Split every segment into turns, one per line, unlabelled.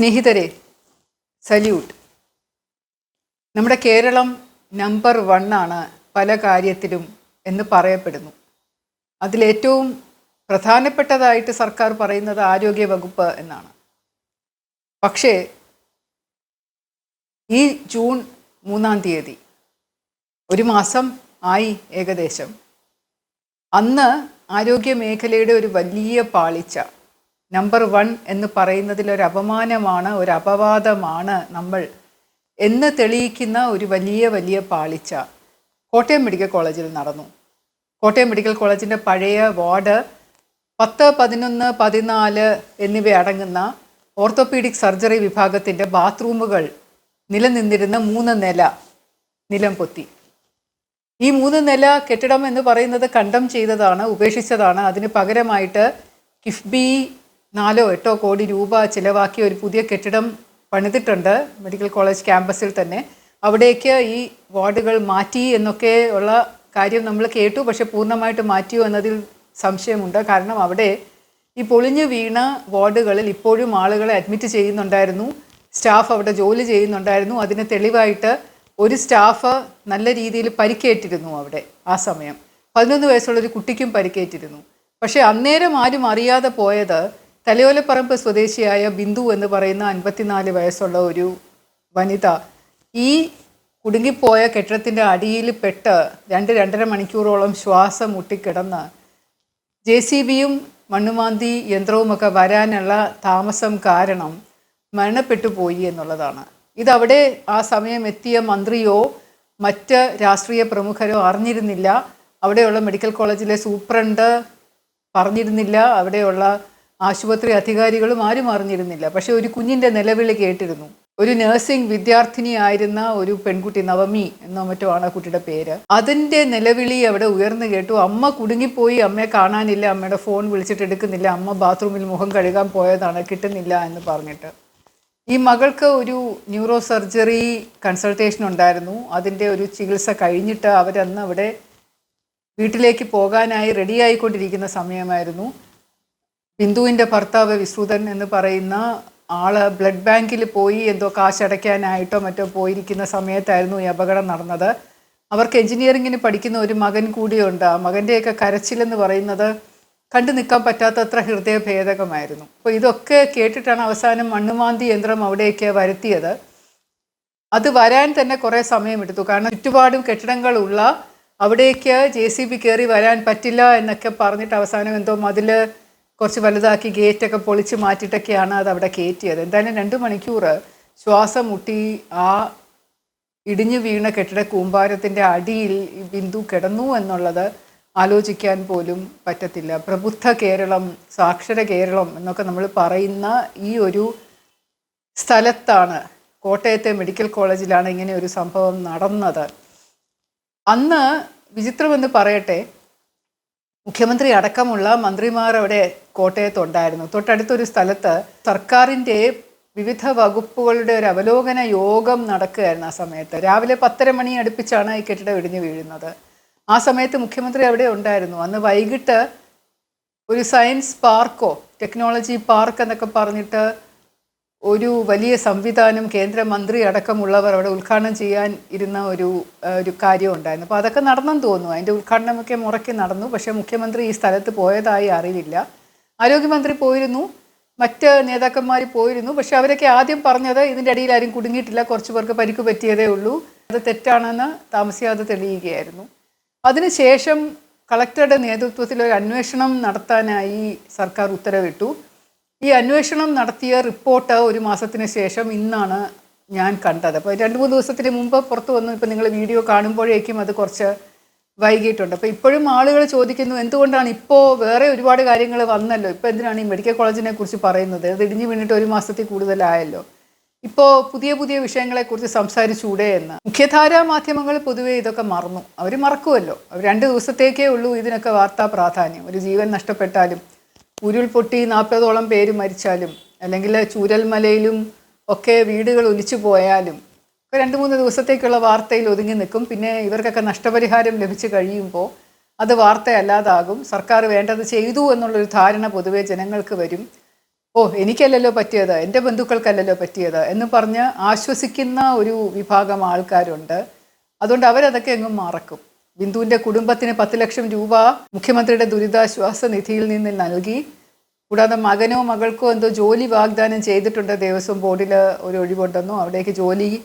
സ്നേഹിതരെ സല്യൂട്ട്. നമ്മുടെ Keralam number one ആണ് പല കാര്യത്തിലും എന്ന് പറയപ്പെടുന്നു. അതിലേറ്റവും പ്രധാനപ്പെട്ടതായിട്ട് സർക്കാർ പറയുന്നത് ആരോഗ്യ വകുപ്പ് എന്നാണ്. പക്ഷേ ഈ ജൂൺ മൂന്നാം തീയതി ഒരു മാസം ആയി ഏകദേശം. അന്ന് ആരോഗ്യ മേഖലയുടെ ഒരു വലിയ പാളിച്ച നമ്പർ വൺ എന്ന് പറയുന്നതിൽ ഒരു അപമാനമാണ് ഒരു അപവാദമാണ് നമ്മൾ എന്ന് തെളിയിക്കുന്ന ഒരു വലിയ വലിയ പാളിച്ച. കോട്ടയം മെഡിക്കൽ കോളേജിൽ നടന്നു. കോട്ടയം മെഡിക്കൽ കോളേജിന്റെ പഴയ വാർഡ് പത്ത് പതിനൊന്ന് പതിനാല് എന്നിവ അടങ്ങുന്ന ഓർത്തോപീഡിക് സർജറി വിഭാഗത്തിന്റെ ബാത്റൂമുകൾ നിലനിന്നിരുന്ന മൂന്ന് നില നിലം പൊത്തി. ഈ മൂന്ന് നില കെട്ടിടം എന്ന് പറയുന്നത് കണ്ടം ചെയ്തതാണ് ഉപേക്ഷിച്ചതാണ്. അതിന് പകരമായിട്ട് കിഫ്ബി നാലോ എട്ടോ കോടി രൂപ ചിലവാക്കി ഒരു പുതിയ കെട്ടിടം പണിതിട്ടുണ്ട് മെഡിക്കൽ കോളേജ് ക്യാമ്പസിൽ തന്നെ. അവിടേക്ക് ഈ വാർഡുകൾ മാറ്റി എന്നൊക്കെ ഉള്ള കാര്യം നമ്മൾ കേട്ടു. പക്ഷെ പൂർണമായിട്ട് മാറ്റിയോ എന്നതിൽ സംശയമുണ്ട്. കാരണം അവിടെ ഈ പൊളിഞ്ഞു വീണ വാർഡുകളിൽ ഇപ്പോഴും ആളുകളെ അഡ്മിറ്റ് ചെയ്യുന്നുണ്ടായിരുന്നു. സ്റ്റാഫ് അവിടെ ജോലി ചെയ്യുന്നുണ്ടായിരുന്നു. അതിന് തെളിവായിട്ട് ഒരു സ്റ്റാഫ് നല്ല രീതിയിൽ പരിക്കേറ്റിരുന്നു അവിടെ ആ സമയം. പതിനൊന്ന് വയസ്സുള്ള ഒരു കുട്ടിക്കും പരിക്കേറ്റിരുന്നു. പക്ഷേ അന്നേരം ആരും അറിയാതെ പോയത് തലയോലപ്പറമ്പ് സ്വദേശിയായ ബിന്ദു എന്ന് പറയുന്ന അൻപത്തിനാല് വയസ്സുള്ള ഒരു വനിത ഈ കുടുങ്ങിപ്പോയ കെട്ടിടത്തിന്റെ അടിയിൽ പെട്ട് രണ്ട് രണ്ടര മണിക്കൂറോളം ശ്വാസം മുട്ടിക്കിടന്ന് ജെ സി ബിയും മണ്ണുമാന്തി യന്ത്രവുമൊക്കെ വരാനുള്ള താമസം കാരണം മരണപ്പെട്ടു പോയി എന്നുള്ളതാണ്. ഇതവിടെ ആ സമയം എത്തിയ മന്ത്രിയോ മറ്റ് രാഷ്ട്രീയ പ്രമുഖരോ അറിഞ്ഞിരുന്നില്ല. അവിടെയുള്ള മെഡിക്കൽ കോളേജിലെ സൂപ്രണ്ട് പറഞ്ഞിരുന്നില്ല. അവിടെയുള്ള ആശുപത്രി അധികാരികളും ആരും അറിഞ്ഞിരുന്നില്ല. പക്ഷെ ഒരു കുഞ്ഞിന്റെ നിലവിളി കേട്ടിരുന്നു. ഒരു നഴ്സിംഗ് വിദ്യാർത്ഥിനിയായിരുന്ന ഒരു പെൺകുട്ടി നവമി എന്നോ മറ്റോ ആണ് ആ കുട്ടിയുടെ പേര്. അതിന്റെ നിലവിളി അവിടെ ഉയർന്നു കേട്ടു. അമ്മ കുടുങ്ങിപ്പോയി അമ്മയെ കാണാനില്ല അമ്മയുടെ ഫോൺ വിളിച്ചിട്ട് എടുക്കുന്നില്ല അമ്മ ബാത്റൂമിൽ മുഖം കഴുകാൻ പോയതാണ് കിട്ടുന്നില്ല എന്ന് പറഞ്ഞിട്ട്. ഈ മകൾക്ക് ഒരു ന്യൂറോ സർജറി കൺസൾട്ടേഷൻ ഉണ്ടായിരുന്നു. അതിന്റെ ഒരു ചികിത്സ കഴിഞ്ഞിട്ട് അവരന്ന് അവിടെ വീട്ടിലേക്ക് പോകാനായി റെഡി ആയിക്കൊണ്ടിരിക്കുന്ന സമയമായിരുന്നു. ബിന്ദുവിന്റെ ഭർത്താവ് വിശ്രുതൻ എന്ന് പറയുന്ന ആൾ ബ്ലഡ് ബാങ്കിൽ പോയി എന്തോ കാശടയ്ക്കാനായിട്ടോ മറ്റോ പോയിരിക്കുന്ന സമയത്തായിരുന്നു ഈ അപകടം നടന്നത്. അവർക്ക് എഞ്ചിനീയറിങ്ങിന് പഠിക്കുന്ന ഒരു മകൻ കൂടിയുണ്ട്. ആ മകന്റെയൊക്കെ കരച്ചിലെന്ന് പറയുന്നത് കണ്ടു നിൽക്കാൻ പറ്റാത്തത്ര ഹൃദയഭേദകമായിരുന്നു. അപ്പോൾ ഇതൊക്കെ കേട്ടിട്ടാണ് അവസാനം മണ്ണുമാന്തി യന്ത്രം അവിടെയൊക്കെ വരുത്തിയത്. അത് വരാൻ തന്നെ കുറേ സമയമെടുത്തു. കാരണം ചുറ്റുപാടും കെട്ടിടങ്ങളുള്ള അവിടേക്ക് ജെ സി ബി കയറി വരാൻ പറ്റില്ല എന്നൊക്കെ പറഞ്ഞിട്ട് അവസാനം എന്തോ മതിൽ കുറച്ച് വലുതാക്കി ഗേറ്റൊക്കെ പൊളിച്ച് മാറ്റിയിട്ടൊക്കെയാണ് അത് അവിടെ കയറ്റിയത്. എന്തായാലും രണ്ട് മണിക്കൂർ ശ്വാസം മുട്ടി ആ ഇടിഞ്ഞു വീണ കെട്ടിട കൂമ്പാരത്തിന്റെ അടിയിൽ ബിന്ദു കിടന്നു എന്നുള്ളത് ആലോചിക്കാൻ പോലും പറ്റത്തില്ല. പ്രബുദ്ധ കേരളം സാക്ഷര കേരളം എന്നൊക്കെ നമ്മൾ പറയുന്ന ഈ ഒരു സ്ഥലത്താണ് കോട്ടയത്തെ മെഡിക്കൽ കോളേജിലാണ് ഇങ്ങനെ ഒരു സംഭവം നടന്നത്. അന്ന് വിചിത്രമെന്ന് പറയട്ടെ മുഖ്യമന്ത്രി അടക്കമുള്ള മന്ത്രിമാർ അവിടെ കോട്ടയത്തുണ്ടായിരുന്നു. തൊട്ടടുത്തൊരു സ്ഥലത്ത് സർക്കാരിന്റെ വിവിധ വകുപ്പുകളുടെ ഒരു അവലോകന യോഗം നടക്കുകയായിരുന്നു ആ സമയത്ത്. രാവിലെ പത്തര മണി അടുപ്പിച്ചാണ് ഈ കെട്ടിടം ഇടിഞ്ഞു വീഴുന്നത്. ആ സമയത്ത് മുഖ്യമന്ത്രി അവിടെ ഉണ്ടായിരുന്നു. അന്ന് വൈകിട്ട് ഒരു സയൻസ് പാർക്കോ ടെക്നോളജി പാർക്ക് എന്നൊക്കെ പറഞ്ഞിട്ട് ഒരു വലിയ സംവിധാനം കേന്ദ്രമന്ത്രി അടക്കമുള്ളവർ അവിടെ ഉദ്ഘാടനം ചെയ്യാൻ ഇരുന്ന ഒരു ഒരു കാര്യം ഉണ്ടായിരുന്നു. അപ്പോൾ അതൊക്കെ നടന്നെന്ന് തോന്നുന്നു. അതിന്റെ ഉദ്ഘാടനമൊക്കെ മുറയ്ക്ക് നടന്നു. പക്ഷേ മുഖ്യമന്ത്രി ഈ സ്ഥലത്ത് പോയതായി അറിവില്ല. ആരോഗ്യമന്ത്രി പോയിരുന്നു. മറ്റ് നേതാക്കന്മാർ പോയിരുന്നു. പക്ഷേ അവരൊക്കെ ആദ്യം പറഞ്ഞത് ഇതിന്റെ ഇടയിൽ ആരും കുടുങ്ങിയിട്ടില്ല. കുറച്ച് പേർക്ക് പരിക്ക് പറ്റിയതേ ഉള്ളൂ. അത് തെറ്റാണെന്ന് താമസിയാതെ തെളിയുകയായിരുന്നു. അതിനുശേഷം കളക്ടറുടെ നേതൃത്വത്തിൽ ഒരു അന്വേഷണം നടത്താനായി സർക്കാർ ഉത്തരവിട്ടു. ഈ അന്വേഷണം നടത്തിയ റിപ്പോർട്ട് ഒരു മാസത്തിന് ശേഷം ഇന്നാണ് ഞാൻ കണ്ടത്. അപ്പോൾ രണ്ട് മൂന്ന് ദിവസത്തിന് മുമ്പ് പുറത്തു വന്നു ഇപ്പോൾ നിങ്ങൾ വീഡിയോ കാണുമ്പോഴേക്കും അത് കുറച്ച് വൈകിട്ടുണ്ട് അപ്പോൾ ഇപ്പോഴും ആളുകൾ ചോദിക്കുന്നു എന്തുകൊണ്ടാണ് ഇപ്പോൾ വേറെ ഒരുപാട് കാര്യങ്ങൾ വന്നല്ലോ? ഇപ്പോൾ എന്തിനാണ് ഈ മെഡിക്കൽ കോളേജിനെ കുറിച്ച് പറയുന്നത്? അത് ഇടിഞ്ഞു വീണിട്ട് ഒരു മാസത്തിൽ കൂടുതലായല്ലോ? ഇപ്പോൾ പുതിയ പുതിയ വിഷയങ്ങളെക്കുറിച്ച് സംസാരിച്ചൂടെ എന്ന്. മുഖ്യധാരാ മാധ്യമങ്ങൾ പൊതുവേ ഇതൊക്കെ മറന്നു. അവർ മറക്കുമല്ലോ രണ്ട് ദിവസത്തേക്കേ ഉള്ളൂ ഇതിനൊക്കെ വാർത്താ പ്രാധാന്യം. ഒരു ജീവൻ നഷ്ടപ്പെട്ടാലും ഉരുൾപൊട്ടി നാൽപ്പതോളം പേര് മരിച്ചാലും അല്ലെങ്കിൽ ചൂരൽമലയിലും ഒക്കെ വീടുകൾ ഒലിച്ചു പോയാലും ഒക്കെ രണ്ട് മൂന്ന് ദിവസത്തേക്കുള്ള വാർത്തയിൽ ഒതുങ്ങി നിൽക്കും. പിന്നെ ഇവർക്കൊക്കെ നഷ്ടപരിഹാരം ലഭിച്ചു കഴിയുമ്പോൾ അത് വാർത്തയല്ലാതാകും. സർക്കാർ വേണ്ടത് ചെയ്തു എന്നുള്ളൊരു ധാരണ പൊതുവേ ജനങ്ങൾക്ക് വരും. ഓ എനിക്കല്ലല്ലോ പറ്റിയത് എന്റെ ബന്ധുക്കൾക്കല്ലല്ലോ പറ്റിയത് എന്ന് പറഞ്ഞ് ആശ്വസിക്കുന്ന ഒരു വിഭാഗം ആൾക്കാരുണ്ട്. അതുകൊണ്ട് അവരതൊക്കെ എങ്ങും മറക്കും. ബിന്ദുവിന്റെ കുടുംബത്തിന് പത്ത് ലക്ഷം രൂപ മുഖ്യമന്ത്രിയുടെ ദുരിതാശ്വാസ നിധിയിൽ നിന്ന് നൽകി. കൂടാതെ മകനോ മകൾക്കോ എന്തോ ജോലി വാഗ്ദാനം ചെയ്തിട്ടുണ്ട് ദേവസ്വം ബോർഡിൽ ഒരു ഒഴിവുണ്ടെന്നോ അവിടേക്ക് ജോലി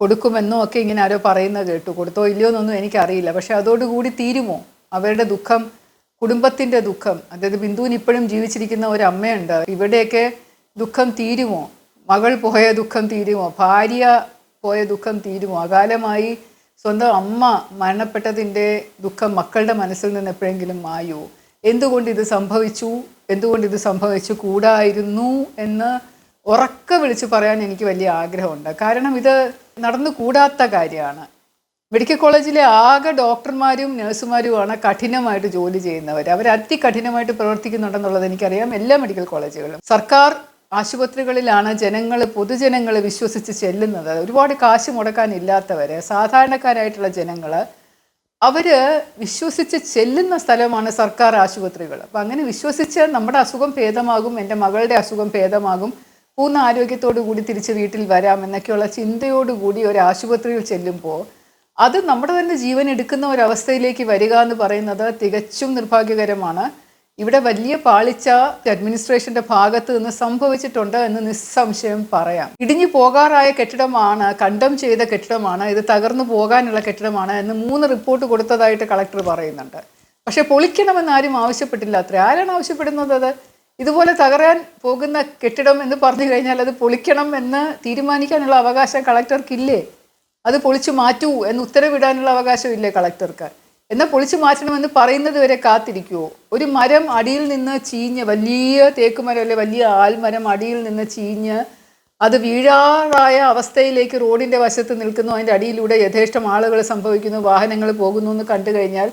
കൊടുക്കുമെന്നോ ഒക്കെ ഇങ്ങനെ ആരോ പറയുന്നത് കേട്ടു. കൊടുത്തോ ഇല്ലയോ എന്നൊന്നും എനിക്കറിയില്ല. പക്ഷെ അതോടുകൂടി തീരുമോ? അവരുടെ ദുഃഖം കുടുംബത്തിന്റെ ദുഃഖം. അതായത് ബിന്ദുവിന് ഇപ്പോഴും ജീവിച്ചിരിക്കുന്ന ഒരു അമ്മയുണ്ട്. ഇവിടെയൊക്കെ ദുഃഖം തീരുമോ? മകൾ പോയ ദുഃഖം തീരുമോ? ഭാര്യ പോയ ദുഃഖം തീരുമോ? അകാലമായി സ്വന്തം അമ്മ മരണപ്പെട്ടതിന്റെ ദുഃഖം മക്കളുടെ മനസ്സിൽ നിന്ന് എപ്പോഴെങ്കിലും മായോ? എന്തുകൊണ്ട് ഇത് സംഭവിച്ചു? എന്തുകൊണ്ട് ഇത് സംഭവിച്ചു? കൂടായിരുന്നു എന്ന് ഉറക്കെ വിളിച്ച് പറയാൻ എനിക്ക് വലിയ ആഗ്രഹമുണ്ട്. കാരണം ഇത് നടന്നു കൂടാത്ത കാര്യമാണ്. മെഡിക്കൽ കോളേജിലെ ആകെ ഡോക്ടർമാരും നഴ്സുമാരുമാണ് കഠിനമായിട്ട് ജോലി ചെയ്യുന്നവർ അവർ അതികഠിനമായിട്ട് പ്രവർത്തിക്കുന്നുണ്ടെന്നുള്ളത് എനിക്കറിയാം എല്ലാ മെഡിക്കൽ കോളേജുകളിലും. സർക്കാർ ആശുപത്രികളിലാണ് ജനങ്ങൾ പൊതുജനങ്ങൾ വിശ്വസിച്ച് ചെല്ലുന്നത്. ഒരുപാട് കാശ് മുടക്കാനില്ലാത്തവർ സാധാരണക്കാരായിട്ടുള്ള ജനങ്ങൾ അവർ വിശ്വസിച്ച് ചെല്ലുന്ന സ്ഥലമാണ് സർക്കാർ ആശുപത്രികൾ അപ്പം അങ്ങനെ വിശ്വസിച്ച് നമ്മുടെ അസുഖം ഭേദമാകും എന്റെ മകളുടെ അസുഖം ഭേദമാകും പൂർണ ആരോഗ്യത്തോടു കൂടി തിരിച്ച് വീട്ടിൽ വരാം എന്നൊക്കെയുള്ള ചിന്തയോടുകൂടി ഒരു ആശുപത്രിയിൽ ചെല്ലുമ്പോൾ അത് നമ്മുടെ തന്നെ ജീവൻ എടുക്കുന്ന ഒരവസ്ഥയിലേക്ക് വരിക എന്ന് പറയുന്നത് തികച്ചും നിർഭാഗ്യകരമാണ്. ഇവിടെ വലിയ പാളിച്ച അഡ്മിനിസ്ട്രേഷന്റെ ഭാഗത്ത് നിന്ന് സംഭവിച്ചിട്ടുണ്ട് എന്ന് നിസ്സംശയം പറയാം. ഇടിഞ്ഞു പോകാറായ കെട്ടിടമാണ് കണ്ടം ചെയ്ത കെട്ടിടമാണ് ഇത് തകർന്നു പോകാനുള്ള കെട്ടിടമാണ് എന്ന് മൂന്ന് റിപ്പോർട്ട് കൊടുത്തതായിട്ട് കളക്ടർ പറയുന്നുണ്ട്. പക്ഷെ പൊളിക്കണമെന്ന് ആരും ആവശ്യപ്പെട്ടില്ല. അത്ര. ആരാണ് ആവശ്യപ്പെടുന്നത് അത്? ഇതുപോലെ തകരാൻ പോകുന്ന കെട്ടിടം എന്ന് പറഞ്ഞു കഴിഞ്ഞാൽ അത് പൊളിക്കണം എന്ന് തീരുമാനിക്കാനുള്ള അവകാശം കളക്ടർക്കില്ലേ അത് പൊളിച്ചു മാറ്റൂ എന്ന് ഉത്തരവിടാനുള്ള അവകാശമില്ലേ കളക്ടർക്ക് എന്നാൽ പൊളിച്ചു മാറ്റണമെന്ന് പറയുന്നത് വരെ കാത്തിരിക്കുമോ ഒരു മരം അടിയിൽ നിന്ന് ചീഞ്ഞ് വലിയ തേക്കുമരം അല്ലെ വലിയ ആൽമരം അടിയിൽ നിന്ന് ചീഞ്ഞ് അത് വീഴാറായ അവസ്ഥയിലേക്ക് റോഡിന്റെ വശത്ത് നിൽക്കുന്നു. അതിന്റെ അടിയിലൂടെ യഥേഷ്ടം ആളുകൾ സംഭവിക്കുന്നു വാഹനങ്ങൾ പോകുന്നു എന്ന് കണ്ടു കഴിഞ്ഞാൽ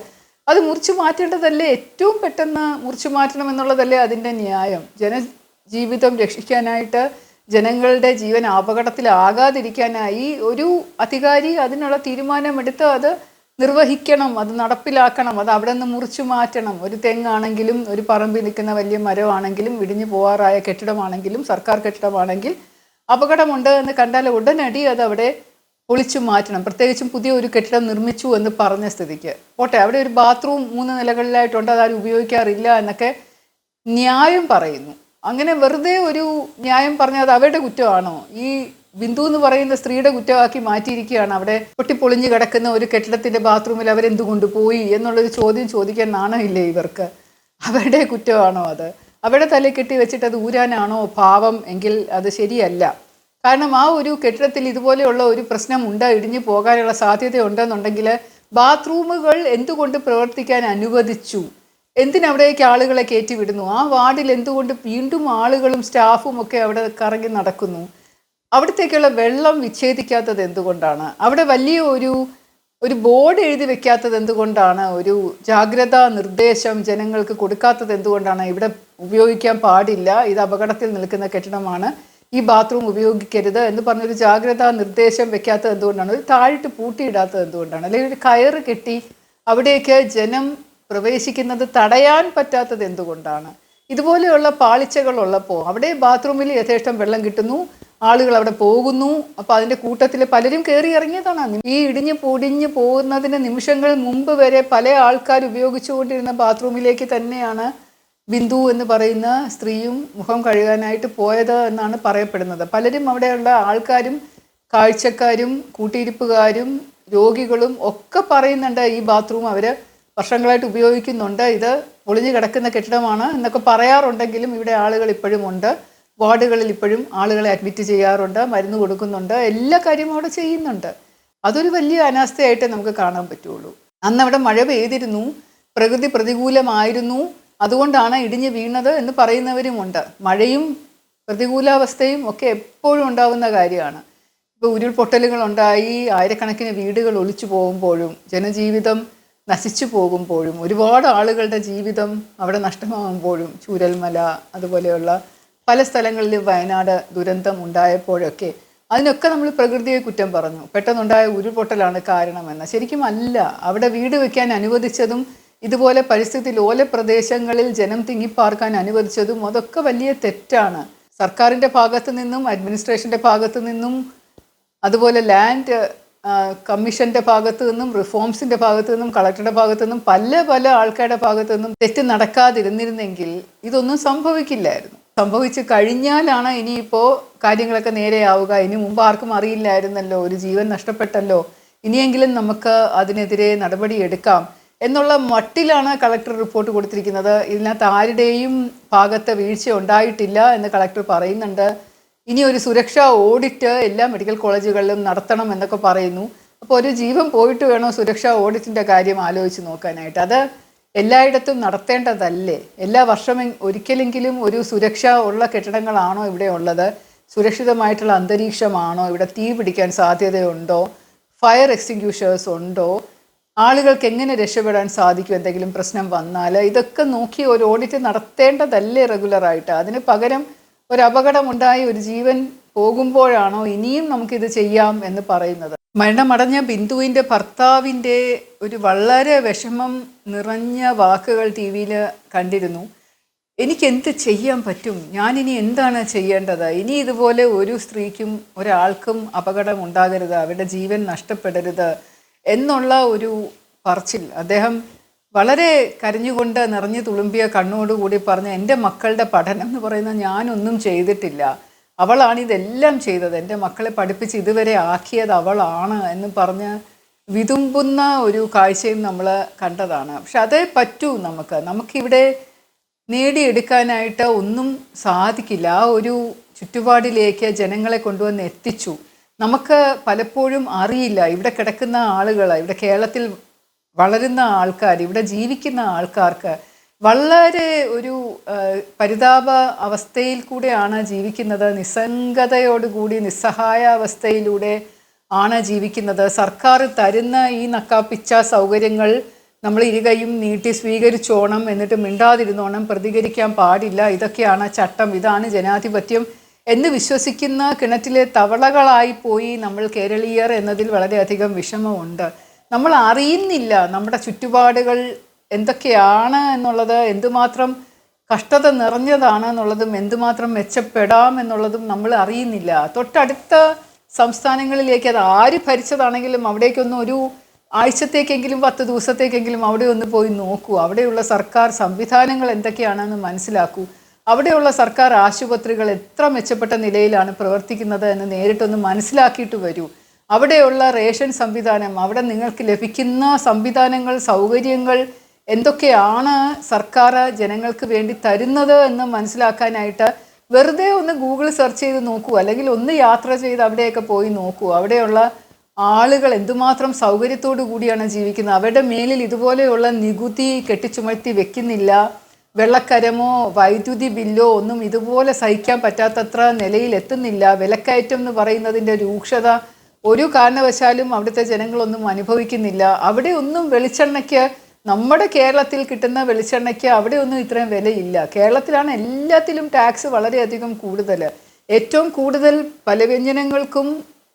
അത് മുറിച്ചു മാറ്റേണ്ടതല്ലേ? ഏറ്റവും പെട്ടെന്ന് മുറിച്ചു മാറ്റണം എന്നുള്ളതല്ലേ അതിന്റെ ന്യായം. ജനജീവിതം രക്ഷിക്കാനായിട്ട് ജനങ്ങളുടെ ജീവൻ അപകടത്തിലാകാതിരിക്കാനായി ഒരു അധികാരി അതിനുള്ള തീരുമാനമെടുത്ത് അത് നിർവഹിക്കണം അത് നടപ്പിലാക്കണം അത് അവിടെ നിന്ന് മുറിച്ചു മാറ്റണം. ഒരു തെങ്ങാണെങ്കിലും ഒരു പറമ്പിൽ നിൽക്കുന്ന വലിയ മരമാണെങ്കിലും ഇടിഞ്ഞു പോവാറായ കെട്ടിടമാണെങ്കിലും സർക്കാർ കെട്ടിടമാണെങ്കിൽ അപകടമുണ്ട് എന്ന് കണ്ടാൽ ഉടനടി അത് അവിടെ പൊളിച്ചു മാറ്റണം. പ്രത്യേകിച്ചും പുതിയ ഒരു കെട്ടിടം നിർമ്മിച്ചു എന്ന് പറഞ്ഞ സ്ഥിതിക്ക്. പോട്ടെ അവിടെ ഒരു ബാത്റൂം മൂന്ന് നിലകളിലായിട്ടുണ്ട് അതാരും ഉപയോഗിക്കാറില്ല എന്നൊക്കെ ന്യായം പറയുന്നു. അങ്ങനെ വെറുതെ ഒരു ന്യായം പറഞ്ഞാൽ അത് അവരുടെ കുറ്റമാണോ? ഈ ബിന്ദു എന്ന് പറയുന്ന സ്ത്രീയുടെ കുറ്റമാക്കി മാറ്റിയിരിക്കുകയാണ്. അവിടെ പൊട്ടിപ്പൊളിഞ്ഞു കിടക്കുന്ന ഒരു കെട്ടിടത്തിന്റെ ബാത്റൂമിൽ അവരെന്ത് കൊണ്ടുപോയി എന്നുള്ളൊരു ചോദ്യം ചോദിക്കാൻ നാണമില്ലേ ഇവർക്ക്? അവരുടെ കുറ്റമാണോ അത്? അവരുടെ തലയിൽ കെട്ടി വെച്ചിട്ട് അത് ഊരാനാണോ പാവം എങ്കിൽ അത് ശരിയല്ല. കാരണം ആ ഒരു കെട്ടിടത്തിൽ ഇതുപോലെയുള്ള ഒരു പ്രശ്നം ഉണ്ട് ഇടിഞ്ഞു പോകാനുള്ള സാധ്യത ഉണ്ടെന്നുണ്ടെങ്കിൽ ബാത്റൂമുകൾ എന്തുകൊണ്ട് പ്രവർത്തിക്കാൻ അനുവദിച്ചു? എന്തിനവിടേക്ക് ആളുകളെ കയറ്റി വിടുന്നു ആ വാർഡിൽ എന്തുകൊണ്ട് വീണ്ടും ആളുകളും സ്റ്റാഫും ഒക്കെ അവിടെ കറങ്ങി നടക്കുന്നു? അവിടത്തേക്കുള്ള വെള്ളം വിച്ഛേദിക്കാത്തത് എന്തുകൊണ്ടാണ്? അവിടെ വലിയ ഒരു ഒരു ബോർഡ് എഴുതി വെക്കാത്തത് എന്തുകൊണ്ടാണ്? ഒരു ജാഗ്രതാ നിർദ്ദേശം ജനങ്ങൾക്ക് കൊടുക്കാത്തത് എന്തുകൊണ്ടാണ്? ഇവിടെ ഉപയോഗിക്കാൻ പാടില്ല. ഇത് അപകടത്തിൽ നിൽക്കുന്ന കെട്ടിടമാണ്. ഈ ബാത്റൂം ഉപയോഗിക്കരുത് എന്ന് പറഞ്ഞൊരു ജാഗ്രതാ നിർദ്ദേശം വെക്കാത്തത് എന്തുകൊണ്ടാണ്? ഒരു താഴിട്ട് പൂട്ടിയിടാത്തത് എന്തുകൊണ്ടാണ്? അല്ലെങ്കിൽ ഒരു കയറ് കെട്ടി അവിടേക്ക് ജനം പ്രവേശിക്കുന്നത് തടയാൻ പറ്റാത്തത് എന്തുകൊണ്ടാണ്? ഇതുപോലെയുള്ള പാളിച്ചകൾ ഉള്ളപ്പോൾ അവിടെ ബാത്റൂമിൽ യഥേഷ്ടം വെള്ളം കിട്ടുന്നു ആളുകൾ അവിടെ പോകുന്നു അപ്പോൾ അതിന്റെ കൂട്ടത്തിൽ പലരും കയറി ഇറങ്ങിയതാണ്. ഈ ഇടിഞ്ഞ് പൊടിഞ്ഞ് പോകുന്നതിന് നിമിഷങ്ങൾ മുമ്പ് വരെ പല ആൾക്കാർ ഉപയോഗിച്ചുകൊണ്ടിരുന്ന ബാത്റൂമിലേക്ക് തന്നെയാണ് ബിന്ദു എന്ന് പറയുന്ന സ്ത്രീയും മുഖം കഴുകാനായിട്ട് പോയത് എന്നാണ് പറയപ്പെടുന്നത്. പലരും അവിടെയുള്ള ആൾക്കാരും കാഴ്ചക്കാരും കൂട്ടിയിരിപ്പുകാരും രോഗികളും ഒക്കെ പറയുന്നുണ്ട് ഈ ബാത്റൂം അവർ വർഷങ്ങളായിട്ട് ഉപയോഗിക്കുന്നുണ്ട്. ഇത് ഒളിഞ്ഞു കിടക്കുന്ന കെട്ടിടമാണ് എന്നൊക്കെ പറയാറുണ്ടെങ്കിലും ഇവിടെ ആളുകൾ ഇപ്പോഴും ഉണ്ട്. വാർഡുകളിൽ ഇപ്പോഴും ആളുകളെ അഡ്മിറ്റ് ചെയ്യാറുണ്ട് മരുന്ന് കൊടുക്കുന്നുണ്ട് എല്ലാ കാര്യവും അവിടെ ചെയ്യുന്നുണ്ട്. അതൊരു വലിയ അനാസ്ഥയായിട്ട് നമുക്ക് കാണാൻ പറ്റുള്ളൂ. അന്ന് അവിടെ മഴ പെയ്തിരുന്നു പ്രകൃതി പ്രതികൂലമായിരുന്നു അതുകൊണ്ടാണ് ഇടിഞ്ഞു വീണത് എന്ന് പറയുന്നവരുമുണ്ട്. മഴയും പ്രതികൂലാവസ്ഥയും ഒക്കെ എപ്പോഴും ഉണ്ടാവുന്ന കാര്യമാണ്. ഇപ്പോൾ ഉരുൾപൊട്ടലുകൾ ഉണ്ടായി ആയിരക്കണക്കിന് വീടുകൾ ഒളിച്ചു പോകുമ്പോഴും ജനജീവിതം നശിച്ചു പോകുമ്പോഴും ഒരുപാട് ആളുകളുടെ ജീവിതം അവിടെ നഷ്ടമാകുമ്പോഴും ചൂരൽമല അതുപോലെയുള്ള പല സ്ഥലങ്ങളിലും വയനാട് ദുരന്തം ഉണ്ടായപ്പോഴൊക്കെ അതിനൊക്കെ നമ്മൾ പ്രകൃതിയെ കുറ്റം പറഞ്ഞു. പെട്ടെന്നുണ്ടായ ഉരുൾപൊട്ടലാണ് കാരണമെന്ന്. ശരിക്കും അല്ല. അവിടെ വീട് വെക്കാൻ അനുവദിച്ചതും ഇതുപോലെ പരിസ്ഥിതി ലോല പ്രദേശങ്ങളിൽ ജനം തിങ്ങിപ്പാർക്കാൻ അനുവദിച്ചതും അതൊക്കെ വലിയ തെറ്റാണ്. സർക്കാരിന്റെ ഭാഗത്തു നിന്നും അഡ്മിനിസ്ട്രേഷന്റെ ഭാഗത്തു നിന്നും അതുപോലെ ലാൻഡ് കമ്മീഷന്റെ ഭാഗത്തു നിന്നും റിഫോംസിന്റെ ഭാഗത്തു നിന്നും കളക്ടറുടെ ഭാഗത്തു നിന്നും പല പല ആൾക്കാരുടെ ഭാഗത്തു നിന്നും തെറ്റ് നടക്കാതിരുന്നിരുന്നെങ്കിൽ ഇതൊന്നും സംഭവിക്കില്ലായിരുന്നു. സംഭവിച്ചു കഴിഞ്ഞാലാണ് ഇനിയിപ്പോൾ കാര്യങ്ങളൊക്കെ നേരെയാവുക. ഇനി മുമ്പ് ആർക്കും അറിയില്ലായിരുന്നല്ലോ ഒരു ജീവൻ നഷ്ടപ്പെട്ടല്ലോ. ഇനിയെങ്കിലും നമുക്ക് അതിനെതിരെ നടപടി എടുക്കാം എന്നുള്ള മട്ടിലാണ് കളക്ടർ റിപ്പോർട്ട് കൊടുത്തിരിക്കുന്നത്. ഇതിനകത്ത് ആരുടെയും ഭാഗത്ത് വീഴ്ച ഉണ്ടായിട്ടില്ല എന്ന് കളക്ടർ പറയുന്നുണ്ട്. ഇനി ഒരു സുരക്ഷാ ഓഡിറ്റ് എല്ലാ മെഡിക്കൽ കോളേജുകളിലും നടത്തണം എന്നൊക്കെ പറയുന്നു. അപ്പോൾ ഒരു ജീവൻ പോയിട്ട് വേണോ സുരക്ഷാ ഓഡിറ്റിന്റെ കാര്യം ആലോചിച്ച് നോക്കാനായിട്ട്? അത് എല്ലായിടത്തും നടത്തേണ്ടതല്ലേ? എല്ലാ വർഷം ഒരിക്കലെങ്കിലും ഒരു സുരക്ഷ ഉള്ള കെട്ടിടങ്ങളാണോ ഇവിടെ ഉള്ളത്? സുരക്ഷിതമായിട്ടുള്ള അന്തരീക്ഷമാണോ? ഇവിടെ തീ പിടിക്കാൻ സാധ്യതയുണ്ടോ? ഫയർ എക്സ്റ്റിങ്ക്യൂഷേഴ്സ് ഉണ്ടോ? ആളുകൾക്ക് എങ്ങനെ രക്ഷപ്പെടാൻ സാധിക്കും? എന്തെങ്കിലും പ്രശ്നം വന്നാൽ ഇതൊക്കെ നോക്കി ഒരു ഓഡിറ്റ് നടത്തേണ്ടതല്ലേ റെഗുലറായിട്ട്? അതിന് പകരം ഒരു അപകടമുണ്ടായി ഒരു ജീവൻ പോകുമ്പോഴാണോ ഇനിയും നമുക്കിത് ചെയ്യാം എന്ന് പറയുന്നത്. മരണമടഞ്ഞ ബിന്ദുവിന്റെ ഭർത്താവിന്റെ ഒരു വളരെ വിഷമം നിറഞ്ഞ വാക്കുകൾ ടി വിയിൽ കണ്ടിരുന്നു. എനിക്ക് എന്ത് ചെയ്യാൻ പറ്റും? ഞാനിനി എന്താണ് ചെയ്യേണ്ടത്? ഇനി ഇതുപോലെ ഒരു സ്ത്രീക്കും ഒരാൾക്കും അപകടം ഉണ്ടാകരുത് അവരുടെ ജീവൻ നഷ്ടപ്പെടരുത് എന്നുള്ള ഒരു പറച്ചിൽ അദ്ദേഹം വളരെ കരിഞ്ഞുകൊണ്ട് നിറഞ്ഞു തുളുമ്പിയ കണ്ണോടുകൂടി പറഞ്ഞ എന്റെ മക്കളുടെ പഠനം എന്ന് പറയുന്നത് ഞാനൊന്നും ചെയ്തിട്ടില്ല. അവളാണ് ഇതെല്ലാം ചെയ്തത്. എന്റെ മക്കളെ പഠിപ്പിച്ച് ഇതുവരെ ആക്കിയത് അവളാണ് എന്ന് പറഞ്ഞ് വിതുമ്പുന്ന ഒരു കാഴ്ചയും നമ്മൾ കണ്ടതാണ്. പക്ഷെ അതേ പറ്റൂ നമുക്ക്. നമുക്കിവിടെ നേടിയെടുക്കാനായിട്ട് ഒന്നും സാധിക്കില്ല. ആ ഒരു ചുറ്റുപാടിലേക്ക് ജനങ്ങളെ കൊണ്ടുവന്ന് എത്തിച്ചു. നമുക്ക് പലപ്പോഴും അറിയില്ല. ഇവിടെ കിടക്കുന്ന ആളുകൾ ഇവിടെ കേരളത്തിൽ വളരുന്ന ആൾക്കാർ ഇവിടെ ജീവിക്കുന്ന ആൾക്കാർക്ക് വളരെ ഒരു പരിതാപ അവസ്ഥയിൽ കൂടെയാണ് ജീവിക്കുന്നത്. നിസ്സംഗതയോടുകൂടി നിസ്സഹായ അവസ്ഥയിലൂടെ ആണ് ജീവിക്കുന്നത്. സർക്കാർ തരുന്ന ഈ നക്കാപ്പിച്ച സൗകര്യങ്ങൾ നമ്മൾ ഇരുകയും നീട്ടി സ്വീകരിച്ചോണം എന്നിട്ട് മിണ്ടാതിരുന്നോണം പ്രതികരിക്കാൻ പാടില്ല. ഇതൊക്കെയാണ് ചട്ടം. ഇതാണ് ജനാധിപത്യം എന്ന് വിശ്വസിക്കുന്ന കിണറ്റിലെ തവളകളായി പോയി നമ്മൾ കേരളീയർ എന്നതിൽ വളരെയധികം വിഷമമുണ്ട്. നമ്മൾ അറിയുന്നില്ല നമ്മുടെ ചുറ്റുപാടുകൾ എന്തൊക്കെയാണ് എന്നുള്ളത് എന്തുമാത്രം കഷ്ടത നിറഞ്ഞതാണ് എന്നുള്ളതും എന്തുമാത്രം മെച്ചപ്പെടാം എന്നുള്ളതും നമ്മൾ അറിയുന്നില്ല. തൊട്ടടുത്ത സംസ്ഥാനങ്ങളിലേക്ക് അത് ആര് ഭരിച്ചതാണെങ്കിലും അവിടേക്കൊന്നും ഒരു ആഴ്ചത്തേക്കെങ്കിലും പത്ത് ദിവസത്തേക്കെങ്കിലും അവിടെ ഒന്ന് പോയി നോക്കൂ. അവിടെയുള്ള സർക്കാർ സംവിധാനങ്ങൾ എന്തൊക്കെയാണെന്ന് മനസ്സിലാക്കൂ. അവിടെയുള്ള സർക്കാർ ആശുപത്രികൾ എത്ര മെച്ചപ്പെട്ട നിലയിലാണ് പ്രവർത്തിക്കുന്നത് എന്ന് നേരിട്ടൊന്ന് മനസ്സിലാക്കിയിട്ട് വരൂ. അവിടെയുള്ള റേഷൻ സംവിധാനം അവിടെ നിങ്ങൾക്ക് ലഭിക്കുന്ന സംവിധാനങ്ങൾ സൗകര്യങ്ങൾ എന്തൊക്കെയാണ് സർക്കാർ ജനങ്ങൾക്ക് വേണ്ടി തരുന്നത് എന്ന് മനസ്സിലാക്കാനായിട്ട് വെറുതെ ഒന്ന് ഗൂഗിൾ സെർച്ച് ചെയ്ത് നോക്കൂ അല്ലെങ്കിൽ ഒന്ന് യാത്ര ചെയ്ത് അവിടെയൊക്കെ പോയി നോക്കൂ. അവിടെയുള്ള ആളുകൾ എന്തുമാത്രം സൗകര്യത്തോടു കൂടിയാണ് ജീവിക്കുന്നത്? അവരുടെ മേലിൽ ഇതുപോലെയുള്ള നികുതി കെട്ടിച്ചുമഴ്ത്തി വെക്കുന്നില്ല. വെള്ളക്കരമോ വൈദ്യുതി ബില്ലോ ഒന്നും ഇതുപോലെ സഹിക്കാൻ പറ്റാത്തത്ര നിലയിൽ എത്തുന്നില്ല വിലക്കയറ്റം എന്ന് പറയുന്നതിന്റെ രൂക്ഷത ഒരു കാരണവശാലും അവിടുത്തെ ജനങ്ങളൊന്നും അനുഭവിക്കുന്നില്ല. അവിടെ ഒന്നും വെളിച്ചെണ്ണയ്ക്ക് നമ്മുടെ കേരളത്തിൽ കിട്ടുന്ന വെളിച്ചെണ്ണയ്ക്ക് അവിടെ ഒന്നും ഇത്രയും വിലയില്ല. കേരളത്തിലാണ് എല്ലാത്തിലും ടാക്സ് വളരെയധികം കൂടുതൽ. ഏറ്റവും കൂടുതൽ പല വ്യഞ്ജനങ്ങൾക്കും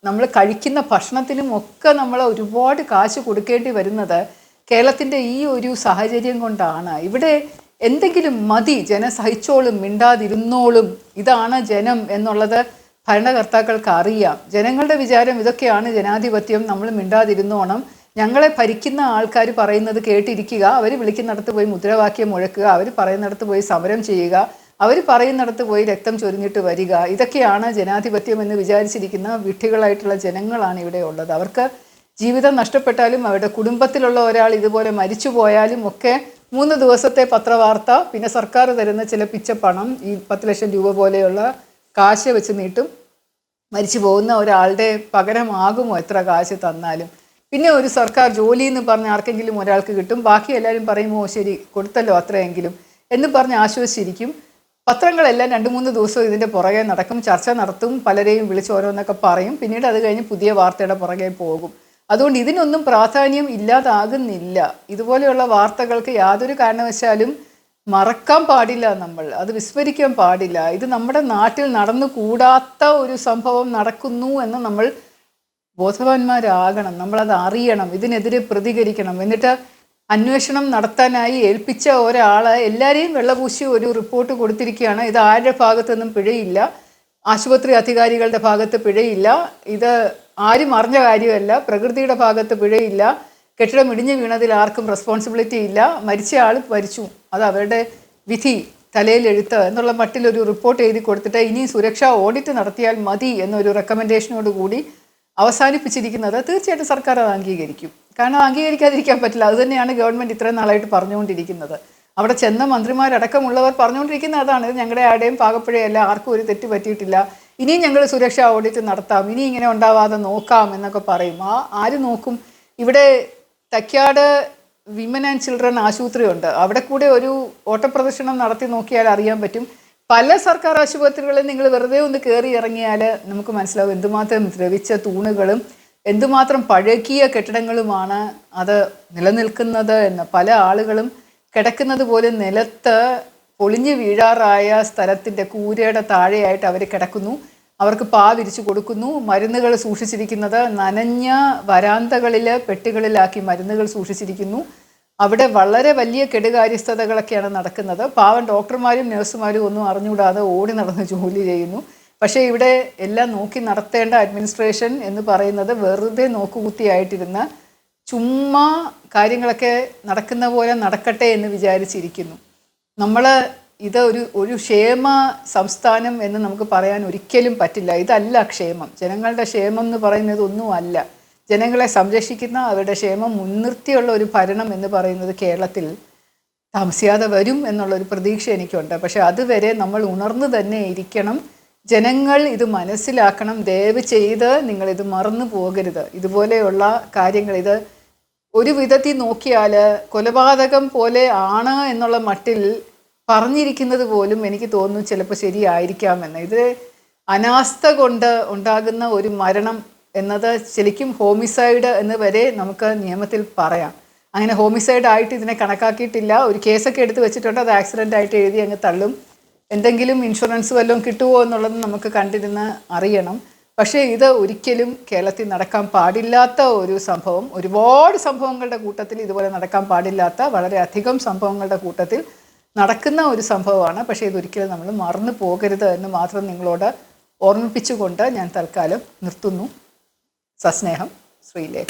നമ്മൾ കഴിക്കുന്ന ഭക്ഷണത്തിനും ഒക്കെ നമ്മൾ ഒരുപാട് കാശ് കൊടുക്കേണ്ടി വരുന്നത് കേരളത്തിന്റെ ഈ ഒരു സാഹചര്യം കൊണ്ടാണ്. ഇവിടെ എന്തെങ്കിലും മതി ജനം സഹിച്ചോളും മിണ്ടാതിരുന്നോളും. ഇതാണ് ജനം എന്നുള്ളത് ഭരണകർത്താക്കൾക്ക് അറിയാം ജനങ്ങളുടെ വിചാരം ഇതൊക്കെയാണ്. ജനാധിപത്യം നമ്മൾ മിണ്ടാതിരുന്നോണം ഞങ്ങളെ ഭരിക്കുന്ന ആൾക്കാർ പറയുന്നത് കേട്ടിരിക്കുക. അവർ വിളിക്കുന്നിടത്ത് പോയി മുദ്രാവാക്യം മുഴക്കുക. അവർ പറയുന്നിടത്ത് പോയി സമരം ചെയ്യുക. അവർ പറയുന്നിടത്ത് പോയി രക്തം ചൊരിഞ്ഞിട്ട് വരിക. ഇതൊക്കെയാണ് ജനാധിപത്യം എന്ന് വിചാരിച്ചിരിക്കുന്ന വിഡ്ഢികളായിട്ടുള്ള ജനങ്ങളാണ് ഇവിടെ ഉള്ളത്. അവർക്ക് ജീവിതം നഷ്ടപ്പെട്ടാലും അവരുടെ കുടുംബത്തിലുള്ള ഒരാൾ ഇതുപോലെ മരിച്ചു പോയാലും ഒക്കെ മൂന്ന് ദിവസത്തെ പത്രവാർത്ത പിന്നെ സർക്കാർ തരുന്ന ചില പിച്ചപ്പണം ഈ പത്ത് ലക്ഷം രൂപ പോലെയുള്ള കാശ് വെച്ച് നീട്ടും. മരിച്ചു പോകുന്ന ഒരാളുടെ പകരമാകുമോ എത്ര കാശ് തന്നാലും. പിന്നെ ഒരു സർക്കാർ ജോലി എന്ന് പറഞ്ഞ് ആർക്കെങ്കിലും ഒരാൾക്ക് കിട്ടും. ബാക്കി എല്ലാവരും പറയുമോ ശരി കൊടുത്തല്ലോ അത്രയെങ്കിലും എന്ന് പറഞ്ഞ് ആശ്വസിച്ചിരിക്കും. പത്രങ്ങളെല്ലാം രണ്ട് മൂന്ന് ദിവസം ഇതിന്റെ പുറകെ നടക്കും. ചർച്ച നടത്തും. പലരെയും വിളിച്ച് ഓരോന്നൊക്കെ പറയും. പിന്നീട് അത് കഴിഞ്ഞ് പുതിയ വാർത്തയുടെ പുറകെ പോകും. അതുകൊണ്ട് ഇതിനൊന്നും പ്രാധാന്യം ഇല്ലാതാകുന്നില്ല. ഇതുപോലെയുള്ള വാർത്തകൾക്ക് യാതൊരു കാരണവശാലും മറക്കാൻ പാടില്ല നമ്മൾ. അത് വിസ്മരിക്കാൻ പാടില്ല. ഇത് നമ്മുടെ നാട്ടിൽ നടന്നു കൂടാത്ത ഒരു സംഭവം നടക്കുന്നു എന്ന് നമ്മൾ ബോധവാന്മാരാകണം. നമ്മളത് അറിയണം. ഇതിനെതിരെ പ്രതികരിക്കണം. എന്നിട്ട് അന്വേഷണം നടത്താനായി ഏൽപ്പിച്ച ഒരാൾ എല്ലാവരെയും വെള്ളപൂശി ഒരു റിപ്പോർട്ട് കൊടുത്തിരിക്കുകയാണ്. ഇത് ആരുടെ ഭാഗത്തൊന്നും പിഴയില്ല. ആശുപത്രി അധികാരികളുടെ ഭാഗത്ത് പിഴയില്ല. ഇത് ആരും അറിഞ്ഞ കാര്യമല്ല. പ്രകൃതിയുടെ ഭാഗത്ത് പിഴയില്ല. കെട്ടിടം ഇടിഞ്ഞു വീണതിൽ ആർക്കും റെസ്പോൺസിബിലിറ്റി ഇല്ല. മരിച്ച ആൾ മരിച്ചു. അത് അവരുടെ വിധി തലയിൽ എഴുത്ത് എന്നുള്ള മട്ടിൽ ഒരു റിപ്പോർട്ട് എഴുതി കൊടുത്തിട്ട് ഇനി സുരക്ഷാ ഓഡിറ്റ് നടത്തിയാൽ മതി എന്നൊരു റെക്കമെൻഡേഷനോട് കൂടി അവസാനിപ്പിച്ചിരിക്കുന്നത് തീർച്ചയായിട്ടും സർക്കാർ അത് അംഗീകരിക്കും. കാരണം അംഗീകരിക്കാതിരിക്കാൻ പറ്റില്ല. അത് തന്നെയാണ് ഗവൺമെന്റ് ഇത്രയും നാളായിട്ട് പറഞ്ഞുകൊണ്ടിരിക്കുന്നത്. അവിടെ ചെന്ന മന്ത്രിമാരടക്കമുള്ളവർ പറഞ്ഞുകൊണ്ടിരിക്കുന്ന അതാണ്. ഞങ്ങളുടെ ആരുടെയും പാകപ്പുഴയല്ല. ആർക്കും ഒരു തെറ്റ് പറ്റിയിട്ടില്ല. ഇനിയും ഞങ്ങൾ സുരക്ഷാ ഓഡിറ്റ് നടത്താം. ഇനി ഇങ്ങനെ ഉണ്ടാവാതെ നോക്കാം എന്നൊക്കെ പറയും. ആ ആര് നോക്കും? ഇവിടെ തക്യാട് വിമൻ ആൻഡ് ചിൽഡ്രൻ ആശുപത്രിയുണ്ട്. അവിടെ കൂടെ ഒരു ഓട്ടപ്രദർശനം നടത്തി നോക്കിയാൽ അറിയാൻ പറ്റും. പല സർക്കാർ ആശുപത്രികളിൽ നിങ്ങൾ വെറുതെ ഒന്ന് കയറി ഇറങ്ങിയാൽ നമുക്ക് മനസ്സിലാവും എന്തുമാത്രം ദ്രവിച്ച തൂണുകളും എന്തുമാത്രം പഴകിയ കെട്ടിടങ്ങളുമാണ് അത് നിലനിൽക്കുന്നത് എന്ന്. പല ആളുകളും കിടക്കുന്നത് പോലെ നിലത്ത് പൊളിഞ്ഞു വീഴാറായ സ്ഥലത്തിന്റെ കൂരയുടെ താഴെയായിട്ട് അവർ കിടക്കുന്നു. അവർക്ക് പാ വിരിച്ചു കൊടുക്കുന്നു. മരുന്നുകൾ സൂക്ഷിച്ചിരിക്കുന്നത് നനഞ്ഞ വരാന്തകളിൽ പെട്ടികളിലാക്കി മരുന്നുകൾ സൂക്ഷിച്ചിരിക്കുന്നു. അവിടെ വളരെ വലിയ കെടുകാര്യസ്ഥതകളൊക്കെയാണ് നടക്കുന്നത്. പാവം ഡോക്ടർമാരും നഴ്സുമാരും ഒന്നും അറിഞ്ഞുകൂടാതെ ഓടി നടന്ന് ജോലി ചെയ്യുന്നു. പക്ഷേ ഇവിടെ എല്ലാം നോക്കി നടത്തേണ്ട അഡ്മിനിസ്ട്രേഷൻ എന്ന് പറയുന്നത് വെറുതെ നോക്കുകുത്തിയായിട്ടിരുന്ന് ചുമ്മാ കാര്യങ്ങളൊക്കെ നടക്കുന്ന പോലെ നടക്കട്ടെ എന്ന് വിചാരിച്ചിരിക്കുന്നു. നമ്മൾ ഇത് ഒരു ക്ഷേമ സംസ്ഥാനം എന്ന് നമുക്ക് പറയാൻ ഒരിക്കലും പറ്റില്ല. ഇതല്ല ക്ഷേമം. ജനങ്ങളുടെ ക്ഷേമം എന്ന് പറയുന്നത് ഒന്നുമല്ല ജനങ്ങളെ സംരക്ഷിക്കുന്ന അവരുടെ ക്ഷേമം മുൻനിർത്തിയുള്ള ഒരു ഭരണം എന്ന് പറയുന്നത് കേരളത്തിൽ താമസിയാതെ വരും എന്നുള്ളൊരു പ്രതീക്ഷ എനിക്കുണ്ട്. പക്ഷെ അതുവരെ നമ്മൾ ഉണർന്നു തന്നെ ഇരിക്കണം. ജനങ്ങൾ ഇത് മനസ്സിലാക്കണം. ദയവ് ചെയ്ത് നിങ്ങളിത് മറന്നു പോകരുത്. ഇതുപോലെയുള്ള കാര്യങ്ങൾ ഇത് ഒരു വിധത്തിൽ നോക്കിയാൽ കൊലപാതകം പോലെ ആണ് എന്നുള്ള മട്ടിൽ പറഞ്ഞിരിക്കുന്നത് പോലും എനിക്ക് തോന്നുന്നു ചിലപ്പോൾ ശരിയായിരിക്കാമെന്ന്. ഇത് അനാസ്ഥ കൊണ്ട് ഉണ്ടാകുന്ന ഒരു മരണം എന്നത് ശരിക്കും ഹോമിസൈഡ് എന്ന് വരെ നമുക്ക് നിയമത്തിൽ പറയാം. അങ്ങനെ ഹോമിസൈഡ് ആയിട്ട് ഇതിനെ കണക്കാക്കിയിട്ടില്ല. ഒരു കേസൊക്കെ എടുത്ത് വെച്ചിട്ടുണ്ട്. അത് ആക്സിഡന്റ് ആയിട്ട് എഴുതി അങ്ങ് തള്ളും. എന്തെങ്കിലും ഇൻഷുറൻസ് വല്ലതും കിട്ടുമോ എന്നുള്ളത് നമുക്ക് കണ്ടിരുന്ന് അറിയണം. പക്ഷേ ഇത് ഒരിക്കലും കേരളത്തിൽ നടക്കാൻ പാടില്ലാത്ത ഒരു സംഭവം. ഒരുപാട് സംഭവങ്ങളുടെ കൂട്ടത്തിൽ ഇതുപോലെ നടക്കാൻ പാടില്ലാത്ത വളരെ അധികം സംഭവങ്ങളുടെ കൂട്ടത്തിൽ നടക്കുന്ന ഒരു സംഭവമാണ്. പക്ഷേ ഇതൊരിക്കലും നമ്മൾ മറന്നു പോകരുത് എന്ന് മാത്രം നിങ്ങളോട് ഓർമ്മിപ്പിച്ചുകൊണ്ട് ഞാൻ തൽക്കാലം നിർത്തുന്നു. സസ്നേഹം ശ്രീലേഖ.